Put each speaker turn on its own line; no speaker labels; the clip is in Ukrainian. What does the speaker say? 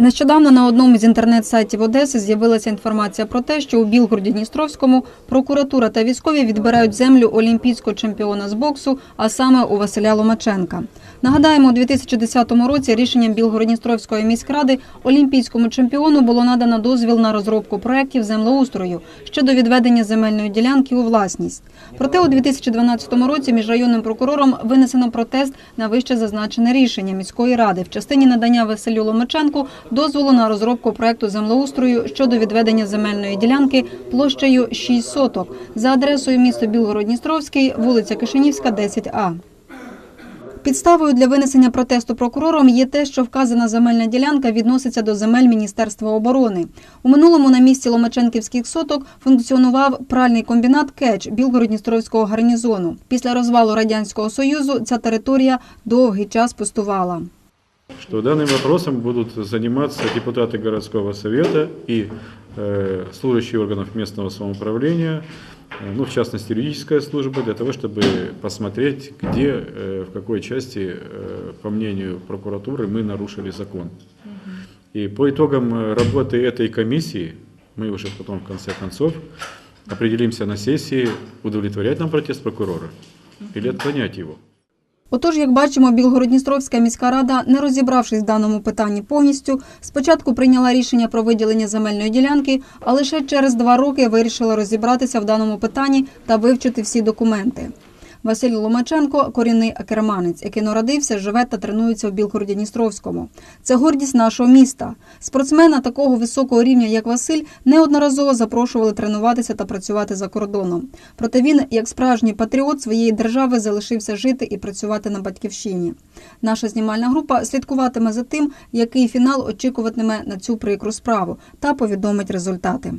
Нещодавно на одному з інтернет-сайтів Одеси з'явилася інформація про те, що у Білгороді Дністровському прокуратура та військові відбирають землю олімпійського чемпіона з боксу, а саме у Василя Ломаченка. Нагадаємо, у 2010 році рішенням Білгородністровської міськради олімпійському чемпіону було надано дозвіл на розробку проєктів землеустрою щодо відведення земельної ділянки у власність. Проте у 2012 році міжрайонним прокурором винесено протест на вище зазначене рішення міської ради в частині надання Василю Ломаченку дозволу на розробку проекту землеустрою щодо відведення земельної ділянки площею 6 соток за адресою місто Білгород-Дністровський, вулиця Кишинівська, 10А. Підставою для винесення протесту прокурором є те, що вказана земельна ділянка відноситься до земель Міністерства оборони. У минулому на місці Ломаченківських соток функціонував пральний комбінат Кеч Білгород-Дністровського гарнізону. Після розвалу радянського союзу ця територія довгий час пустувала.
Что данным вопросом будут заниматься депутаты городского совета и э, служащие органов местного самоуправления, э, ну, в частности, юридическая служба, для того, чтобы посмотреть, где, э, в какой части, э, по мнению прокуратуры, мы нарушили закон. И по итогам э, работы этой комиссии, мы уже потом, в конце концов, определимся на сессии, удовлетворять нам протест прокурора или отклонять его.
Отож, як бачимо, Білгородністровська міська рада, не розібравшись в даному питанні повністю, спочатку прийняла рішення про виділення земельної ділянки, а лише через два роки вирішила розібратися в даному питанні та вивчити всі документи. Василь Ломаченко корінний акерманець, який народився, живе та тренується в Білгороді Дністровському. Це гордість нашого міста. Спортсмена такого високого рівня, як Василь, неодноразово запрошували тренуватися та працювати за кордоном. Проте він, як справжній патріот своєї держави, залишився жити і працювати на батьківщині. Наша знімальна група слідкуватиме за тим, який фінал очікуватиме на цю прикру справу, та повідомить результати.